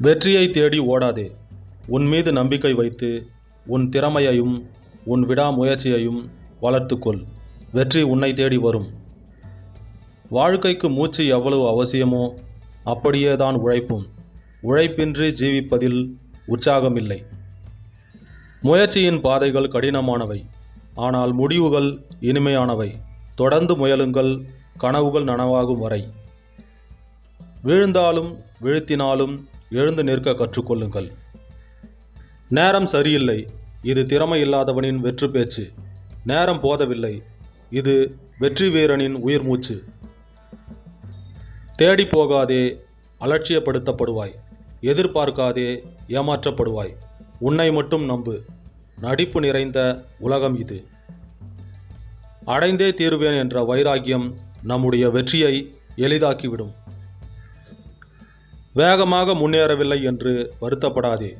வெற்றியை தேடி ஓடாதே. உன் மீது நம்பிக்கை வைத்து உன் திறமையையும் உன் விடாமுயற்சியையும் வளர்த்துக்கொள். வெற்றி உன்னை தேடி வரும். வாழ்க்கைக்கு மூச்சு எவ்வளவு அவசியமோ அப்படியே தான் உழைப்பும். உழைப்பின்றி ஜீவிப்பதில் உற்சாகமில்லை. முயற்சியின் பாதைகள் கடினமானவை. ஆனால் முடிவுகள் இனிமையானவை. தொடர்ந்து முயலுங்கள் கனவுகள் நனவாகும் வரை. வீழ்ந்தாலும் வீழ்த்தினாலும் எழுந்து நிற்க கற்றுக்கொள்ளுங்கள். நேரம் சரியில்லை. இது திறமை இல்லாதவனின் வெற்று பேச்சு. நேரம் போதவில்லை. இது வெற்றி வீரனின் உயிர் மூச்சு. தேடி போகாதே அலட்சியப்படுத்தப்படுவாய். எதிர்பார்க்காதே ஏமாற்றப்படுவாய். உன்னை மட்டும் நம்பு. நடிப்பு நிறைந்த உலகம் இது. அடைந்தே தீருவேன் என்ற வைராக்கியம் நம்முடைய வெற்றியை எளிதாக்கிவிடும். வேகமாக முன்னேறவில்லை என்று வருத்தப்படாதே.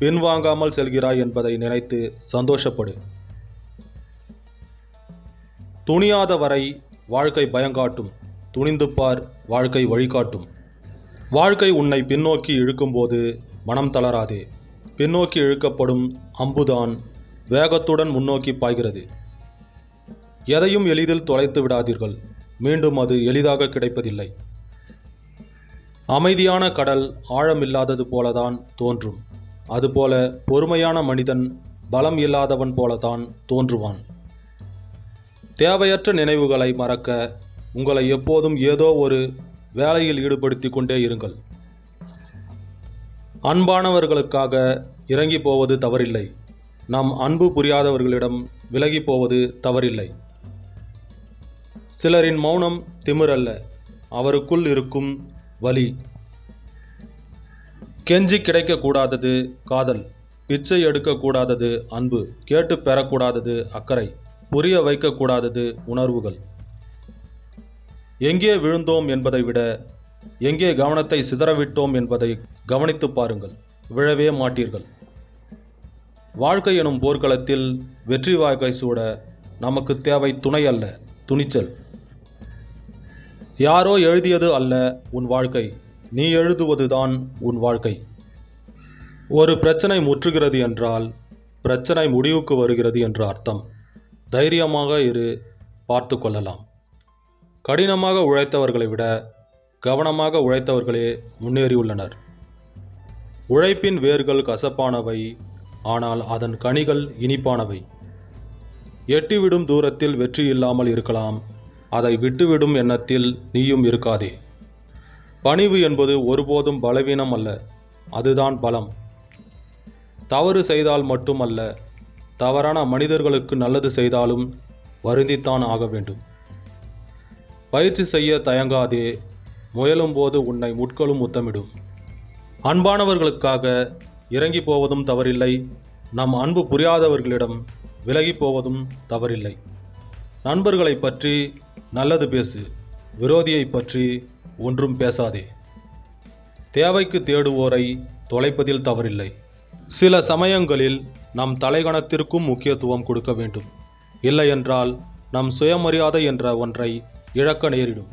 பின்வாங்காமல் செல்கிறாய் என்பதை நினைத்து சந்தோஷப்படு. துணியாத வரை வாழ்க்கை பயங்காட்டும். துணிந்து பார் வாழ்க்கை வழிகாட்டும். வாழ்க்கை உன்னை பின்னோக்கி இழுக்கும்போது மனம் தளராதே. பின்னோக்கி இழுக்கப்படும் அம்புதான் வேகத்துடன் முன்னோக்கி பாய்கிறது. எதையும் எளிதில் தொலைத்து விடாதீர்கள். மீண்டும் அது எளிதாக கிடைப்பதில்லை. அமைதியான கடல் ஆழமில்லாதது போலதான் தோன்றும். அதுபோல பொறுமையான மனிதன் பலம் இல்லாதவன் போலதான் தோன்றுவான். தேவையற்ற நினைவுகளை மறக்க உங்களை எப்போதும் ஏதோ ஒரு வேலையில் ஈடுபடுத்தி கொண்டே இருங்கள். அன்பானவர்களுக்காக இறங்கி போவது தவறில்லை. நம் அன்பு புரியாதவர்களிடம் விலகி போவது தவறில்லை. சிலரின் மௌனம் திமிரல்ல. அவருக்குள் இருக்கும் வலி. கெஞ்சி கிடைக்கக்கூடாதது காதல். பிச்சை எடுக்கக்கூடாதது அன்பு. கேட்டு பெறக்கூடாதது அக்கறை. புரிய வைக்கக்கூடாதது உணர்வுகள். எங்கே விழுந்தோம் என்பதை விட எங்கே கவனத்தை சிதறவிட்டோம் என்பதை கவனித்து பாருங்கள். விழவே மாட்டீர்கள். வாழ்க்கை எனும் போர்க்களத்தில் வெற்றி வாய்க்கை சூட நமக்கு தேவை துணை அல்ல துணிச்சல். யாரோ எழுதியது அல்ல உன் வாழ்க்கை. நீ எழுதுவதுதான் உன் வாழ்க்கை. ஒரு பிரச்சனை முற்றுகிறது என்றால் பிரச்சனை முடிவுக்கு வருகிறது என்று அர்த்தம். தைரியமாக இரு பார்த்து கொள்ளலாம். கடினமாக உழைத்தவர்களை விட கவனமாக உழைத்தவர்களே முன்னேறியுள்ளனர். உழைப்பின் வேர்கள் கசப்பானவை ஆனால் அதன் கனிகள் இனிப்பானவை. எட்டிவிடும் தூரத்தில் வெற்றி இல்லாமல் இருக்கலாம். அதை விட்டுவிடும் எண்ணத்தில் நீயும் இருக்காதே. பணிவு என்பது ஒருபோதும் பலவீனம் அல்ல அதுதான் பலம். தவறு செய்தால் மட்டுமல்ல தவறான மனிதர்களுக்கு நல்லது செய்தாலும் வருந்தித்தான் ஆக வேண்டும். பயிற்சி செய்ய தயங்காதே முயலும் போது உன்னை முட்களும் முத்தமிடும். அன்பானவர்களுக்காக இறங்கி போவதும் தவறில்லை நம் அன்பு புரியாதவர்களிடம் விலகி போவதும் தவறில்லை. நண்பர்களை பற்றி நல்லது பேசு. விரோதியை பற்றி ஒன்றும் பேசாதே. தேவைக்கு தேடுவோரை தொலைப்பதில் தவறில்லை. சில சமயங்களில் நம் தலைகணத்திற்கும் முக்கியத்துவம் கொடுக்க வேண்டும். இல்லையென்றால் நம் சுயமரியாதை என்ற ஒன்றை இழக்க நேரிடும்.